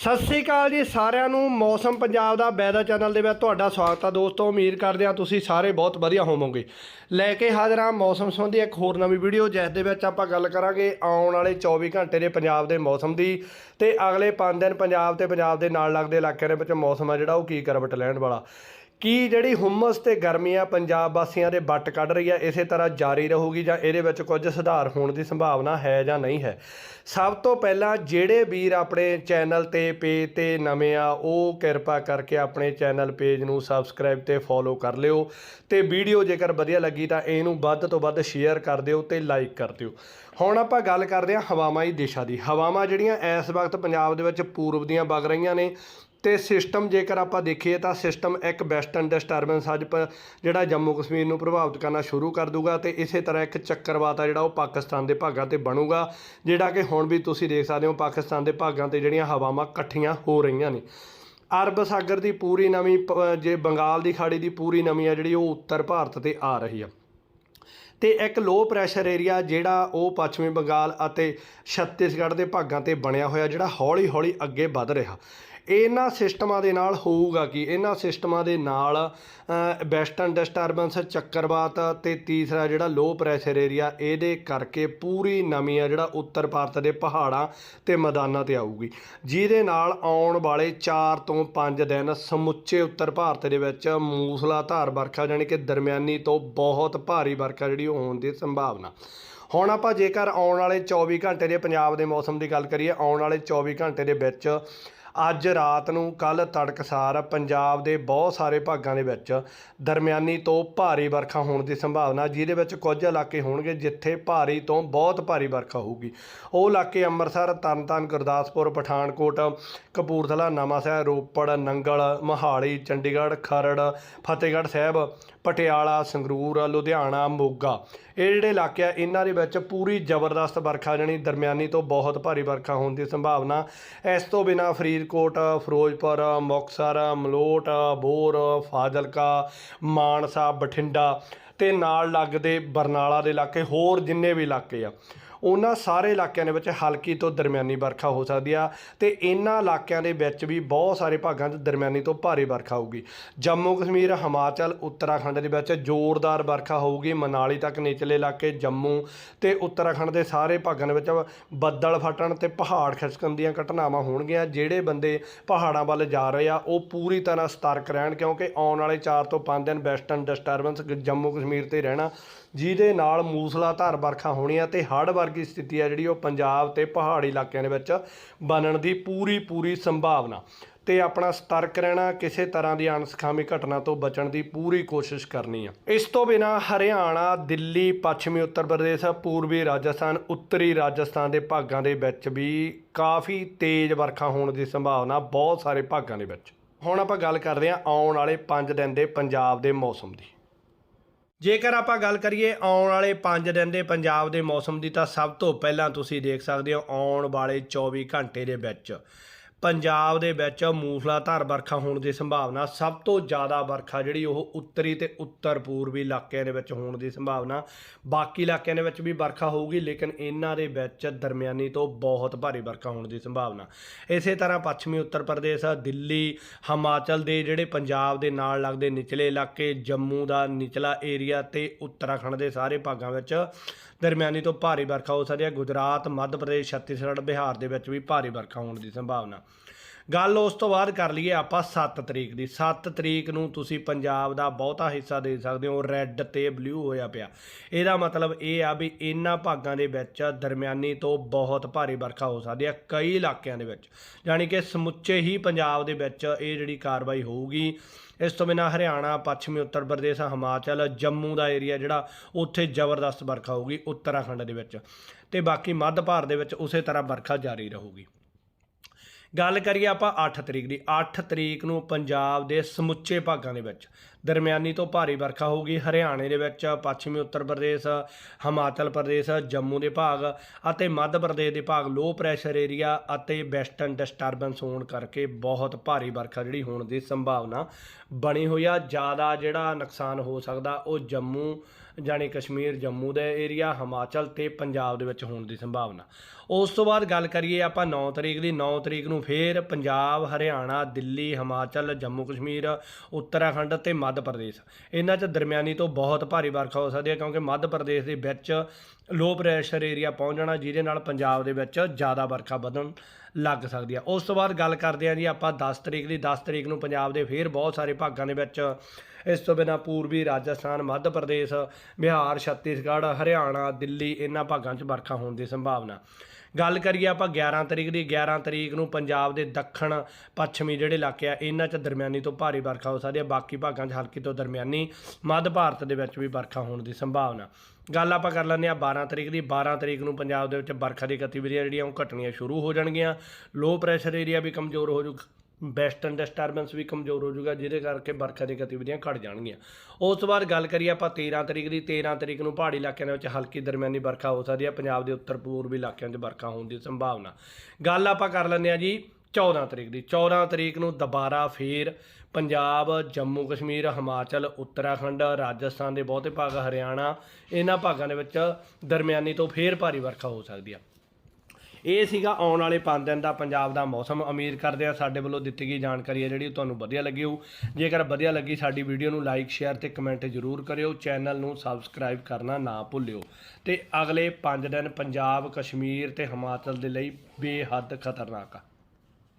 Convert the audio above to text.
ਸਤਿ ਸ੍ਰੀ ਅਕਾਲ ਜੀ ਸਾਰਿਆਂ ਨੂੰ, ਮੌਸਮ ਪੰਜਾਬ ਦਾ ਵੈਦਰ ਚੈਨਲ ਦੇ ਵਿੱਚ ਤੁਹਾਡਾ ਸਵਾਗਤ ਆ ਦੋਸਤੋ, ਉਮੀਦ ਕਰਦੇ ਹਾਂ ਤੁਸੀਂ ਸਾਰੇ ਬਹੁਤ ਵਧੀਆ ਹੋਵੋਗੇ। ਲੈ ਕੇ ਹਾਜ਼ਰ ਹਾਂ ਮੌਸਮ ਸੰਬੰਧੀ ਇੱਕ ਹੋਰ ਨਵੀਂ ਵੀਡੀਓ, ਜਿਸ ਦੇ ਵਿੱਚ ਆਪਾਂ ਗੱਲ ਕਰਾਂਗੇ ਆਉਣ ਵਾਲੇ 24 ਘੰਟੇ ਦੇ ਪੰਜਾਬ ਦੇ ਮੌਸਮ ਦੀ ਤੇ ਅਗਲੇ 5 ਦਿਨ ਪੰਜਾਬ ਤੇ ਪੰਜਾਬ ਦੇ ਨਾਲ ਲੱਗਦੇ ਇਲਾਕਿਆਂ ਦੇ ਵਿੱਚ ਮੌਸਮ ਆ ਜਿਹੜਾ, ਉਹ ਕੀ ਕਰਵਟ ਲੈਣ ਵਾਲਾ। ਕੀ ਜਿਹੜੀ ਹੁਮਸ ਤੇ ਗਰਮੀ ਆ ਪੰਜਾਬ ਵਾਸੀਆਂ ਦੇ ਵੱਟ ਕੱਢ ਰਹੀ ਆ, ਇਸੇ ਤਰ੍ਹਾਂ ਜਾਰੀ ਰਹੂਗੀ ਜਾਂ ਇਹਦੇ ਵਿੱਚ ਕੁਝ ਸੁਧਾਰ ਹੋਣ ਦੀ ਸੰਭਾਵਨਾ ਹੈ ਜਾਂ ਨਹੀਂ ਹੈ? ਸਭ ਤੋਂ ਪਹਿਲਾਂ ਜਿਹੜੇ ਵੀਰ ਆਪਣੇ ਚੈਨਲ ਤੇ ਪੇਜ ਤੇ ਨਵੇਂ ਆ, ਉਹ ਕਿਰਪਾ ਕਰਕੇ ਆਪਣੇ ਚੈਨਲ ਪੇਜ ਨੂੰ ਸਬਸਕ੍ਰਾਈਬ ਤੇ ਫੋਲੋ ਕਰ ਲਿਓ ਤੇ ਵੀਡੀਓ ਜੇਕਰ ਵਧੀਆ ਲੱਗੀ ਤਾਂ ਇਹਨੂੰ ਵੱਧ ਤੋਂ ਵੱਧ ਸ਼ੇਅਰ ਕਰ ਦਿਓ ਤੇ ਲਾਈਕ ਕਰ ਦਿਓ। ਹੁਣ ਆਪਾਂ ਗੱਲ ਕਰਦੇ ਹਾਂ ਹਵਾਵਾਂ ਦੀ ਦਿਸ਼ਾ ਦੀ। ਹਵਾਵਾਂ ਜਿਹੜੀਆਂ ਇਸ ਵਕਤ ਪੰਜਾਬ ਦੇ ਵਿੱਚ ਪੂਰਬ ਦੀਆਂ ਵਗ ਰਹੀਆਂ ਨੇ ਤੇ ਸਿਸਟਮ ਜੇਕਰ ਆਪਾਂ ਦੇਖੀਏ ਤਾਂ ਸਿਸਟਮ ਇੱਕ ਵੈਸਟਰਨ ਡਿਸਟਰਬੈਂਸ ਅੱਜ ਪ ਜਿਹੜਾ ਜੰਮੂ ਕਸ਼ਮੀਰ ਨੂੰ ਪ੍ਰਭਾਵਿਤ ਕਰਨਾ ਸ਼ੁਰੂ ਕਰ ਦੂਗਾ ਤੇ ਇਸੇ ਤਰ੍ਹਾਂ ਇੱਕ ਚੱਕਰਵਾਤ ਆ ਜਿਹੜਾ ਉਹ ਪਾਕਿਸਤਾਨ ਦੇ ਭਾਗਾਂ ਤੇ ਬਣੂਗਾ, ਜਿਹੜਾ ਕਿ ਹੁਣ ਵੀ ਤੁਸੀਂ ਦੇਖ ਸਕਦੇ ਹੋ ਪਾਕਿਸਤਾਨ ਦੇ ਭਾਗਾਂ ਤੇ ਜਿਹੜੀਆਂ ਹਵਾਵਾਂ ਇਕੱਠੀਆਂ ਹੋ ਰਹੀਆਂ ਨੇ। ਅਰਬ ਸਾਗਰ ਦੀ ਪੂਰੀ ਨਵੀਂ ਪ- ਜੇ ਬੰਗਾਲ ਦੀ ਖਾੜੀ ਦੀ ਪੂਰੀ ਨਵੀਂ ਆ ਜਿਹੜੀ ਉਹ ਉੱਤਰ ਭਾਰਤ ਤੇ ਆ ਰਹੀ ਆ। ਤੇ ਇੱਕ ਲੋ ਪ੍ਰੈਸ਼ਰ ਏਰੀਆ ਜਿਹੜਾ ਉਹ ਪੱਛਮੀ ਬੰਗਾਲ ਅਤੇ ਛੱਤੀਸਗੜ੍ਹ ਦੇ ਭਾਗਾਂ ਤੇ ਬਣਿਆ ਹੋਇਆ ਜਿਹੜਾ ਹੌਲੀ-ਹੌਲੀ ਅੱਗੇ ਵੱਧ ਰਿਹਾ। ਇਹਨਾਂ ਸਿਸਟਮਾਂ ਦੇ ਨਾਲ ਹੋਊਗਾ ਕਿ? ਇਹਨਾਂ ਸਿਸਟਮਾਂ ਦੇ ਨਾਲ ਵੈਸਟਰਨ ਡਿਸਟਰਬੈਂਸ ਚੱਕਰਵਾਤ ਤੇ ਤੀਸਰਾ ਜਿਹੜਾ ਲੋ ਪ੍ਰੈਸ਼ਰ ਏਰੀਆ ਇਹਦੇ ਕਰਕੇ ਪੂਰੀ ਨਵੀਂ ਆ ਜਿਹੜਾ ਉੱਤਰ ਭਾਰਤ ਦੇ ਪਹਾੜਾਂ ਤੇ ਮੈਦਾਨਾਂ ਤੇ ਆਊਗੀ। ਜਿਹਦੇ ਨਾਲ ਆਉਣ ਵਾਲੇ 4 ਤੋਂ 5 ਦਿਨ ਸਮੁੱਚੇ ਉੱਤਰ ਭਾਰਤ ਦੇ ਵਿੱਚ ਮੂਸਲਾਧਾਰ ਵਰਖਾ ਜਾਣੀ ਕਿ ਦਰਮਿਆਨੀ ਤੋਂ ਬਹੁਤ ਭਾਰੀ ਵਰਖਾ ਜਿਹੜੀ ਉਹ ਹੋਣ ਦੀ ਸੰਭਾਵਨਾ। ਹੁਣ ਆਪਾਂ ਜੇਕਰ ਆਉਣ ਵਾਲੇ 24 ਘੰਟੇ ਦੇ ਪੰਜਾਬ ਦੇ ਮੌਸਮ ਦੀ ਗੱਲ ਕਰੀਏ, ਆਉਣ ਵਾਲੇ 24 ਘੰਟੇ ਦੇ ਵਿੱਚ ਅੱਜ ਰਾਤ ਨੂੰ ਕੱਲ ਤੜਕਸਾਰ ਪੰਜਾਬ ਦੇ ਬਹੁਤ ਸਾਰੇ ਭਾਗਾਂ ਦੇ ਵਿੱਚ ਦਰਮਿਆਨੀ ਤੋਂ ਭਾਰੀ ਵਰਖਾ ਹੋਣ ਦੀ ਸੰਭਾਵਨਾ, ਜਿਹਦੇ ਵਿੱਚ ਕੁਝ ਇਲਾਕੇ ਹੋਣਗੇ ਜਿੱਥੇ ਭਾਰੀ ਤੋਂ ਬਹੁਤ ਭਾਰੀ ਵਰਖਾ ਹੋਊਗੀ। ਉਹ ਇਲਾਕੇ ਅੰਮ੍ਰਿਤਸਰ, ਤਰਨਤਾਰਨ, ਗੁਰਦਾਸਪੁਰ, ਪਠਾਨਕੋਟ, ਕਪੂਰਥਲਾ, ਨਵਾਂਸ਼ਹਿਰ, ਰੋਪੜ, ਨੰਗਲ, ਮੋਹਾਲੀ, ਚੰਡੀਗੜ੍ਹ, ਖਰੜ, ਫਤਿਹਗੜ੍ਹ ਸਾਹਿਬ, ਪਟਿਆਲਾ, ਸੰਗਰੂਰ, ਲੁਧਿਆਣਾ, ਮੋਗਾ। ਇਹ ਜਿਹੜੇ ਇਲਾਕੇ ਆ, ਇਹਨਾਂ ਦੇ ਵਿੱਚ ਪੂਰੀ ਜ਼ਬਰਦਸਤ ਵਰਖਾ, ਜਾਣੀ ਦਰਮਿਆਨੀ ਤੋਂ ਬਹੁਤ ਭਾਰੀ ਵਰਖਾ ਹੋਣ ਦੀ ਸੰਭਾਵਨਾ। ਇਸ ਤੋਂ ਬਿਨਾ ਫਰੀਦਕੋਟ, ਫਿਰੋਜ਼ਪੁਰ, ਮੁਕਤਸਰ, ਮਲੋਟ, ਬੋਰ, ਫਾਜ਼ਿਲਕਾ, ਮਾਨਸਾ, ਬਠਿੰਡਾ ਤੇ ਨਾਲ ਲੱਗਦੇ ਬਰਨਾਲਾ ਦੇ ਇਲਾਕੇ, ਹੋਰ ਜਿੰਨੇ ਵੀ ਇਲਾਕੇ ਆ। ਉਹਨਾਂ ਸਾਰੇ ਇਲਾਕਿਆਂ ਦੇ ਵਿੱਚ ਹਲਕੀ ਤੋਂ ਦਰਮਿਆਨੀ ਵਰਖਾ ਹੋ ਸਕਦੀ ਆ ਤੇ ਇਹਨਾਂ ਇਲਾਕਿਆਂ ਦੇ ਵਿੱਚ ਵੀ ਬਹੁਤ ਸਾਰੇ ਭਾਗਾਂ 'ਚ ਦਰਮਿਆਨੀ ਤੋਂ ਭਾਰੀ ਵਰਖਾ ਹੋਊਗੀ। ਜੰਮੂ ਕਸ਼ਮੀਰ, ਹਿਮਾਚਲ, ਉੱਤਰਾਖੰਡ ਦੇ ਵਿੱਚ ਜ਼ੋਰਦਾਰ ਵਰਖਾ ਹੋਊਗੀ। ਮਨਾਲੀ ਤੱਕ ਨਿਚਲੇ ਇਲਾਕੇ ਜੰਮੂ ਤੇ ਉੱਤਰਾਖੰਡ ਦੇ ਸਾਰੇ ਭਾਗਾਂ ਦੇ ਵਿੱਚ ਬੱਦਲ ਫਟਣ ਤੇ ਪਹਾੜ ਖਿਸਕਣ ਦੀਆਂ ਘਟਨਾਵਾਂ ਹੋਣਗੀਆਂ। ਜਿਹੜੇ ਬੰਦੇ ਪਹਾੜਾਂ ਵੱਲ ਜਾ ਰਹੇ ਆ, ਉਹ ਪੂਰੀ ਤਰ੍ਹਾਂ ਸਤਰਕ ਰਹਿਣ ਕਿਉਂਕਿ ਆਉਣ ਵਾਲੇ 4 ਤੋਂ 5 ਦਿਨ ਵੈਸਟਰਨ ਡਿਸਟਰਬੈਂਸ ਜੰਮੂ ਕਸ਼ਮੀਰ ਤੇ ਰਹਿਣਾ, ਜਿਹਦੇ ਨਾਲ ਮੂਸਲਾਧਾਰ ਵਰਖਾ ਹੋਣੀ ਆ ਤੇ ਹੜ੍ਹ ਵਰਗੀ ਸਥਿਤੀ ਹੈ ਜਿਹੜੀ ਉਹ ਪੰਜਾਬ ਤੇ ਪਹਾੜੀ ਇਲਾਕਿਆਂ ਦੇ ਵਿੱਚ ਬਣਨ ਦੀ ਪੂਰੀ ਪੂਰੀ ਸੰਭਾਵਨਾ। ਤੇ ਆਪਣਾ ਸਤਰਕ ਰਹਿਣਾ, ਕਿਸੇ ਤਰ੍ਹਾਂ ਦੀ ਅਣਸਖਾਮੀ ਘਟਨਾ ਤੋਂ ਬਚਣ ਦੀ ਪੂਰੀ ਕੋਸ਼ਿਸ਼ ਕਰਨੀ ਆ। ਇਸ ਤੋਂ ਬਿਨਾ ਹਰਿਆਣਾ, ਦਿੱਲੀ, ਪੱਛਮੀ ਉੱਤਰ ਪ੍ਰਦੇਸ਼, ਪੂਰਬੀ ਰਾਜਸਥਾਨ, ਉੱਤਰੀ ਰਾਜਸਥਾਨ ਦੇ ਭਾਗਾਂ ਦੇ ਵਿੱਚ ਵੀ ਕਾਫੀ ਤੇਜ਼ ਵਰਖਾ ਹੋਣ ਦੀ ਸੰਭਾਵਨਾ ਬਹੁਤ ਸਾਰੇ ਭਾਗਾਂ ਦੇ ਵਿੱਚ। ਹੁਣ ਆਪਾਂ ਗੱਲ ਕਰਦੇ ਹਾਂ ਆਉਣ ਵਾਲੇ 5 ਦਿਨ ਦੇ ਪੰਜਾਬ ਦੇ ਮੌਸਮ ਦੀ। ਜੇਕਰ ਆਪਾਂ ਗੱਲ ਕਰੀਏ ਆਉਣ ਵਾਲੇ 5 ਦਿਨ ਦੇ ਪੰਜਾਬ ਦੇ ਮੌਸਮ ਦੀ ਤਾਂ ਸਭ ਤੋਂ ਪਹਿਲਾਂ ਤੁਸੀਂ ਦੇਖ ਸਕਦੇ ਹੋ ਆਉਣ ਵਾਲੇ 24 ਘੰਟੇ ਦੇ ਵਿੱਚ। ਪੰਜਾਬ ਦੇ ਵਿੱਚ ਮੂਸਲਾਧਾਰ ਵਰਖਾ ਹੋਣ ਦੀ ਸੰਭਾਵਨਾ ਸਭ ਤੋਂ ਜ਼ਿਆਦਾ ਵਰਖਾ ਜਿਹੜੀ ਉਹ ਉੱਤਰੀ ਤੇ ਉੱਤਰ ਪੂਰਬੀ ਇਲਾਕਿਆਂ ਦੇ ਵਿੱਚ ਹੋਣ ਦੀ ਸੰਭਾਵਨਾ। ਬਾਕੀ ਇਲਾਕਿਆਂ ਦੇ ਵਿੱਚ ਵੀ ਵਰਖਾ ਹੋਊਗੀ, ਲੇਕਿਨ ਇਹਨਾਂ ਦੇ ਵਿੱਚ ਦਰਮਿਆਨੀ ਤੋਂ ਬਹੁਤ ਭਾਰੀ ਵਰਖਾ ਹੋਣ ਦੀ ਸੰਭਾਵਨਾ। ਇਸੇ ਤਰ੍ਹਾਂ ਪੱਛਮੀ ਉੱਤਰ ਪ੍ਰਦੇਸ਼, ਦਿੱਲੀ, ਹਿਮਾਚਲ ਦੇ ਜਿਹੜੇ ਪੰਜਾਬ ਦੇ ਨਾਲ ਲੱਗਦੇ ਨਿਚਲੇ ਇਲਾਕੇ, ਜੰਮੂ ਦਾ ਨਿਚਲਾ ਏਰੀਆ ਤੇ ਉੱਤਰਾਖੰਡ ਦੇ ਸਾਰੇ ਭਾਗਾਂ ਵਿੱਚ ਦਰਮਿਆਨੀ ਤੋਂ ਭਾਰੀ ਵਰਖਾ ਹੋ ਸਕਦੀ ਹੈ। ਗੁਜਰਾਤ, ਮੱਧ ਪ੍ਰਦੇਸ਼, ਛੱਤੀਸਗੜ੍ਹ, ਬਿਹਾਰ ਦੇ ਵਿੱਚ ਵੀ ਭਾਰੀ ਵਰਖਾ ਹੋਣ ਦੀ ਸੰਭਾਵਨਾ। ਗੱਲ ਉਸ ਤੋਂ ਬਾਅਦ ਕਰ ਲਈਏ ਆਪਾਂ 7 ਤਰੀਕ ਦੀ। 7 ਤਰੀਕ ਨੂੰ ਤੁਸੀਂ ਪੰਜਾਬ ਦਾ ਬਹੁਤਾ ਹਿੱਸਾ ਦੇ ਸਕਦੇ ਹੋ। ਰੈੱਡ ਤੇ ਬਲੂ ਹੋਇਆ ਪਿਆ। ਇਹਦਾ ਮਤਲਬ ਇਹ ਆ ਵੀ ਇਹਨਾਂ ਭਾਗਾਂ ਦੇ ਵਿੱਚ ਦਰਮਿਆਨੀ ਤੋਂ ਬਹੁਤ ਭਾਰੀ ਵਰਖਾ ਹੋ ਸਕਦੀ ਹੈ ਕਈ ਇਲਾਕਿਆਂ ਦੇ ਵਿੱਚ। ਯਾਨੀ ਕਿ ਸਮੁੱਚੇ ਹੀ ਪੰਜਾਬ ਦੇ ਵਿੱਚ ਇਹ ਜਿਹੜੀ ਕਾਰਵਾਈ ਹੋਊਗੀ, ਇਸ ਤੋਂ ਬਿਨਾਂ ਹਰਿਆਣਾ, ਪੱਛਮੀ, ਉੱਤਰ ਪ੍ਰਦੇਸ਼, ਹਿਮਾਚਲ, ਜੰਮੂ ਦਾ ਏਰੀਆ ਜਿਹੜਾ ਉੱਥੇ ਜ਼ਬਰਦਸਤ ਵਰਖਾ ਹੋਊਗੀ ਉੱਤਰਾਖੰਡ ਦੇ ਵਿੱਚ। ਤੇ ਬਾਕੀ ਮੱਧ ਭਾਰਤ ਦੇ ਵਿੱਚ ਉਸੇ ਤਰ੍ਹਾਂ ਵਰਖਾ ਜਾਰੀ ਰਹੂਗੀ। ਗੱਲ ਕਰੀਏ ਆਪਾਂ 8 ਤਰੀਕ ਦੀ। 8 ਤਰੀਕ ਨੂੰ ਪੰਜਾਬ ਦੇ ਸਮੁੱਚੇ ਭਾਗਾਂ ਦੇ ਵਿੱਚ ਦਰਮਿਆਨੀ ਤੋਂ ਭਾਰੀ ਵਰਖਾ ਹੋਊਗੀ। ਹਰਿਆਣੇ ਦੇ ਵਿੱਚ, ਪੱਛਮੀ ਉੱਤਰ ਪ੍ਰਦੇਸ਼, ਹਿਮਾਚਲ ਪ੍ਰਦੇਸ਼, ਜੰਮੂ ਦੇ ਭਾਗ ਅਤੇ ਮੱਧ ਪ੍ਰਦੇਸ਼ ਦੇ ਭਾਗ ਲੋ ਪ੍ਰੈਸ਼ਰ ਏਰੀਆ ਅਤੇ ਵੈਸਟਰਨ ਡਿਸਟਰਬੈਂਸ ਹੋਣ ਕਰਕੇ ਬਹੁਤ ਭਾਰੀ ਵਰਖਾ ਜਿਹੜੀ ਹੋਣ ਦੀ ਸੰਭਾਵਨਾ ਬਣੀ ਹੋਈ ਆ। ਜ਼ਿਆਦਾ ਜਿਹੜਾ ਨੁਕਸਾਨ ਹੋ ਸਕਦਾ ਉਹ ਜੰਮੂ ਜਾਣੀ ਕਸ਼ਮੀਰ, ਜੰਮੂ ਦੇ ਏਰੀਆ ਹਿਮਾਚਲ ਤੇ ਪੰਜਾਬ ਦੇ ਵਿੱਚ ਹੋਣ ਦੀ ਸੰਭਾਵਨਾ। ਉਸ ਤੋਂ ਬਾਅਦ ਗੱਲ ਕਰੀਏ ਆਪਾਂ 9 ਤਰੀਕ ਦੀ 9 ਤਰੀਕ ਨੂੰ ਫੇਰ ਪੰਜਾਬ, ਹਰਿਆਣਾ, ਦਿੱਲੀ, ਹਿਮਾਚਲ, ਜੰਮੂ, ਕਸ਼ਮੀਰ, ਉੱਤਰਾਖੰਡ ਤੇ ਮੱਧ ਪ੍ਰਦੇਸ਼। ਇਹਨਾਂ 'ਚ ਦਰਮਿਆਨੀ ਤੋਂ ਬਹੁਤ ਭਾਰੀ ਵਰਖਾ ਹੋ ਸਕਦੀ ਹੈ ਕਿਉਂਕਿ ਮੱਧ ਪ੍ਰਦੇਸ਼ ਦੇ ਵਿੱਚ ਲੋ ਪ੍ਰੈਸ਼ਰ ਏਰੀਆ ਪਹੁੰਚ ਜਾਣਾ, ਜਿਹਦੇ ਨਾਲ ਪੰਜਾਬ ਦੇ ਵਿੱਚ ਜ਼ਿਆਦਾ ਵਰਖਾ ਵਧਣ ਲੱਗ ਸਕਦੀ ਆ। ਉਸ ਤੋਂ ਬਾਅਦ ਗੱਲ ਕਰਦੇ ਹਾਂ ਜੀ ਆਪਾਂ 10 ਤਰੀਕ ਦੀ। 10 ਤਰੀਕ ਨੂੰ ਪੰਜਾਬ ਦੇ ਫੇਰ ਬਹੁਤ ਸਾਰੇ ਭਾਗਾਂ ਦੇ ਵਿੱਚ ਇਸ ਤੋਂ ਬਿਨਾਂ ਪੂਰਬੀ ਰਾਜਸਥਾਨ, ਮੱਧ ਪ੍ਰਦੇਸ਼, ਬਿਹਾਰ, ਛੱਤੀਸਗੜ੍ਹ, ਹਰਿਆਣਾ, ਦਿੱਲੀ ਇਹਨਾਂ ਭਾਗਾਂ 'ਚ ਵਰਖਾ ਹੋਣ ਦੀ ਸੰਭਾਵਨਾ। ਗੱਲ ਕਰੀਏ ਆਪਾਂ 11 ਤਰੀਕ ਦੀ 11 ਤਰੀਕ ਨੂੰ ਪੰਜਾਬ ਦੇ ਦੱਖਣ ਪੱਛਮੀ ਜਿਹੜੇ ਇਲਾਕੇ ਆ, ਇਹਨਾਂ 'ਚ ਦਰਮਿਆਨੀ ਤੋਂ ਭਾਰੀ ਵਰਖਾ ਹੋ ਸਕਦੀ ਹੈ, ਬਾਕੀ ਭਾਗਾਂ 'ਚ ਹਲਕੀ ਤੋਂ ਦਰਮਿਆਨੀ ਮੱਧ ਭਾਰਤ ਦੇ ਵਿੱਚ ਵੀ ਵਰਖਾ ਹੋਣ ਦੀ ਸੰਭਾਵਨਾ। ਗੱਲ ਆਪਾਂ ਕਰ ਲੈਂਦੇ ਆ 12 ਤਰੀਕ ਦੀ 12 ਤਰੀਕ ਨੂੰ ਪੰਜਾਬ ਦੇ ਵਿੱਚ ਵਰਖਾ ਦੀ ਗਤੀਵਿਧੀਆਂ ਜਿਹੜੀਆਂ ਉਹ ਘਟਣੀਆਂ ਸ਼ੁਰੂ ਹੋ ਜਾਣਗੀਆਂ ਲੋ ਪ੍ਰੈਸ਼ਰ ਏਰੀਆ ਵੀ ਕਮਜ਼ੋਰ ਹੋ ਜੂ ਵੈਸਟਰਨ ਡਿਸਟਰਬੈਂਸ ਵੀ ਕਮਜ਼ੋਰ ਹੋ ਜਾਊਗਾ, ਜਿਹਦੇ ਕਰਕੇ ਵਰਖਾ ਦੀਆਂ ਗਤੀਵਿਧੀਆਂ ਘਟ ਜਾਣਗੀਆਂ। ਉਸ ਤੋਂ ਬਾਅਦ ਗੱਲ ਕਰੀਏ ਆਪਾਂ 13 ਤਰੀਕ ਦੀ 13 ਤਰੀਕ ਨੂੰ ਪਹਾੜੀ ਇਲਾਕਿਆਂ ਦੇ ਵਿੱਚ ਹਲਕੀ ਦਰਮਿਆਨੀ ਵਰਖਾ ਹੋ ਸਕਦੀ ਹੈ। ਪੰਜਾਬ ਦੇ ਉੱਤਰ ਪੂਰਬੀ ਇਲਾਕਿਆਂ 'ਚ ਵਰਖਾ ਹੋਣ ਦੀ ਸੰਭਾਵਨਾ। ਗੱਲ ਆਪਾਂ ਕਰ ਲੈਂਦੇ ਆ ਜੀ 14 ਤਰੀਕ ਦੀ। 14 ਤਰੀਕ ਨੂੰ ਦੁਬਾਰਾ ਫੇਰ ਪੰਜਾਬ, ਜੰਮੂ ਕਸ਼ਮੀਰ, ਹਿਮਾਚਲ, ਉੱਤਰਾਖੰਡ, ਰਾਜਸਥਾਨ ਦੇ ਬਹੁਤੇ ਭਾਗ, ਹਰਿਆਣਾ, ਇਹਨਾਂ ਭਾਗਾਂ ਦੇ ਵਿੱਚ ਦਰਮਿਆਨੀ ਤੋਂ ਫੇਰ ਭਾਰੀ ਵਰਖਾ ਹੋ ਸਕਦੀ ਆ। ਇਹ ਸੀਗਾ ਆਉਣ ਵਾਲੇ 5 ਦਿਨ ਦਾ ਪੰਜਾਬ ਦਾ ਮੌਸਮ। ਉਮੀਦ ਕਰਦੇ ਆ ਸਾਡੇ ਵੱਲੋਂ ਦਿੱਤੀ ਗਈ ਜਾਣਕਾਰੀ ਹੈ ਜਿਹੜੀ ਉਹ ਤੁਹਾਨੂੰ ਵਧੀਆ ਲੱਗੀ ਹੋਊ। ਜੇਕਰ ਵਧੀਆ ਲੱਗੀ ਸਾਡੀ ਵੀਡੀਓ ਨੂੰ ਲਾਈਕ, ਸ਼ੇਅਰ ਤੇ ਕਮੈਂਟ ਜ਼ਰੂਰ ਕਰਿਓ। ਚੈਨਲ ਨੂੰ ਸਬਸਕ੍ਰਾਈਬ ਕਰਨਾ ਨਾ ਭੁੱਲਿਓ। ਤੇ ਅਗਲੇ 5 ਦਿਨ ਪੰਜਾਬ, ਕਸ਼ਮੀਰ ਤੇ ਹਿਮਾਚਲ ਦੇ ਲਈ ਬੇਹੱਦ ਖਤਰਨਾਕ ਆ।